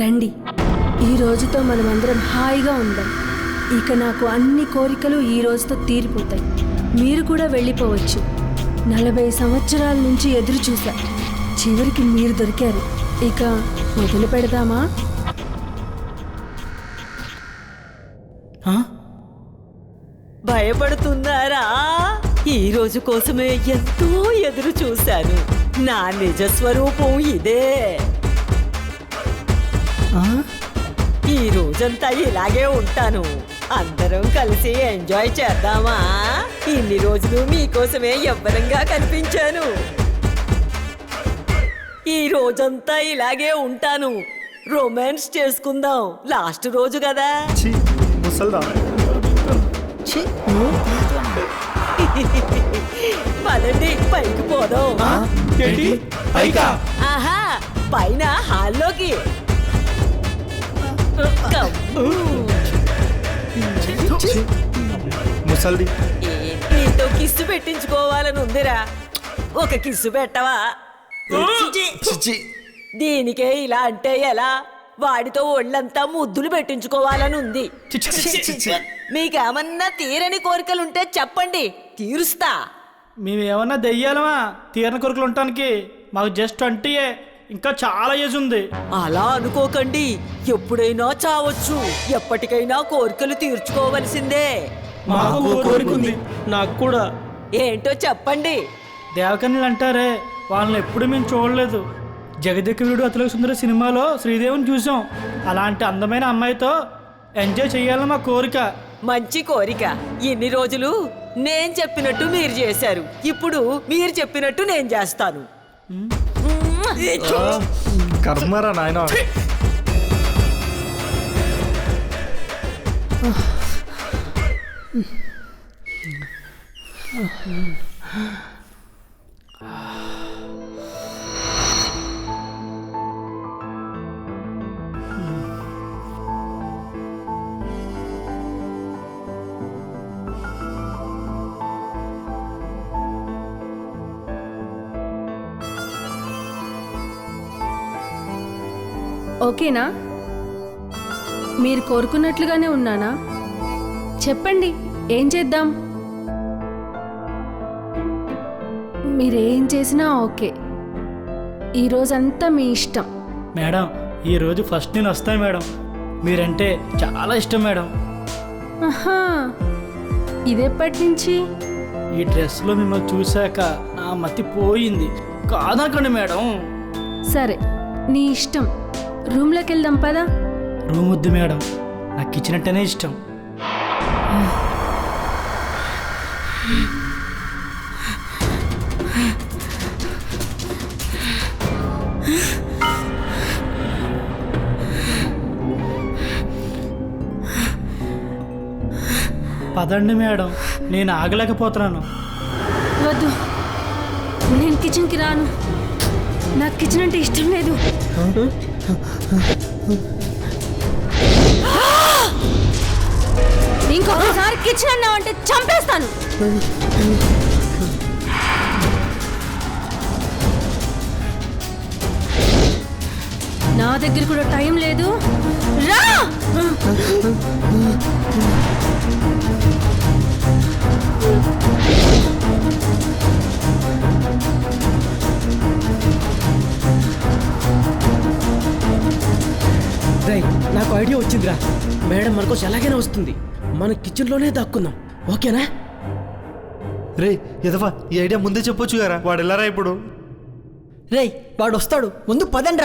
రండి. ఈ రోజుతో మనమందరం హాయిగా ఉందాం ఇక నాకు అన్ని కోరికలు ఈ రోజుతో తీరిపోతాయి. మీరు కూడా వెళ్ళిపోవచ్చు. నలభై సంవత్సరాల నుంచి ఎదురు చూసా చివరికి మీరు దొరికారు. ఇక మొదలు పెడదామా? భయపడుతున్నారా? ఈ రోజు కోసమే ఎంతో ఎదురు చూశాను. నా నిజ స్వరూపం ఇదే? ఈ రోజంతా ఇలాగే ఉంటాను. అందరం కలిసి ఎంజాయ్ చేద్దామా? ఇన్ని రోజులు మీకోసమే ఎవ్వరంగా కనిపించాను. ఈ రోజంతా ఇలాగే ఉంటాను. రొమాన్స్ చేసుకుందాం. లాస్ట్ రోజు కదా! పదండి పైకి పోదాం. ఆహా పైన హాల్లోకి. ముసల్ది. నీతో కిస్సు పెట్టించుకోవాలని ఉందిరా. ఒక కిస్సు పెట్టవా? దీనికే ఇలా అంటే ఎలా? వాడితో ఒళ్ళంతా ముద్దులు పెట్టించుకోవాలని ఉంది. మీకేమన్నా తీరని కోరికలుంటే చెప్పండి. తీరుస్తా. మేమేమన్నా దెయ్యాలమా? తీరని కొరకులు ఉండటానికి మాకు జస్ట్ ట్వంటీయే ఇంకా చాలా ఏజ్ ఉంది. అలా అనుకోకండి. ఎప్పుడైనా చావచ్చు. ఎప్పటికైనా కోరికలు తీర్చుకోవలసిందే. మాకు నాకు కూడా. ఏంటో చెప్పండి. దేవకన్యలు అంటారే వాళ్ళని ఎప్పుడు మేము చూడలేదు. జగదిక వీడు అతలకు సుందర సినిమాలో శ్రీదేవిని చూసాం. అలాంటి అందమైన అమ్మాయితో ఎంజాయ్ చేయాలని మా కోరిక. మంచి కోరిక. ఇన్ని రోజులు నేను చెప్పినట్టు మీరు చేశారు. ఇప్పుడు మీరు చెప్పినట్టు నేను చేస్తాను. కర్మరా నాయన ఓకేనా? మీరు కోరుకున్నట్లుగానే ఉన్నానా? చెప్పండి ఏం చేద్దాం? మీరేం చేసినా ఓకే. ఈరోజంతా మీ ఇష్టం. మేడం ఈ రోజు ఫస్ట్ నేను వస్తాను మేడం. మీరంటే చాలా ఇష్టం మేడం. ఆహా ఇదెప్పటి నుంచి? ఈ డ్రెస్లో మిమ్మల్ని చూశాక నా మతి పోయింది. కాదనకండి మేడం. సరే నీ ఇష్టం. రూమ్లోకి వెళ్దాం పదా. రూమ్ వద్దు మేడం. నాకు ఇచ్చినట్టేనే ఇష్టం. పదండి మేడం. నేను ఆగలేకపోతున్నాను. వద్దు. నేను కిచెన్కి రాను. నాకు కిచెన్ అంటే ఇష్టం లేదు. ఇంకొకసారి కిచెన్ అన్నావంటే చంపేస్తాను. నా దగ్గర కూడా టైం లేదు. రా! రై నాకు ఐడియా వచ్చిందిరా. మేడం మనకోసం ఎలాగైనా వస్తుంది. మన కిచెన్లోనే దాక్కుందాం ఓకేనా? రే ఎదవా ఈ ఐడియా ముందే చెప్పొచ్చు కదా? వాడు వెళ్ళారా ఇప్పుడు? రేయ్ వాడు వస్తాడు. ముందు పదండ్రా.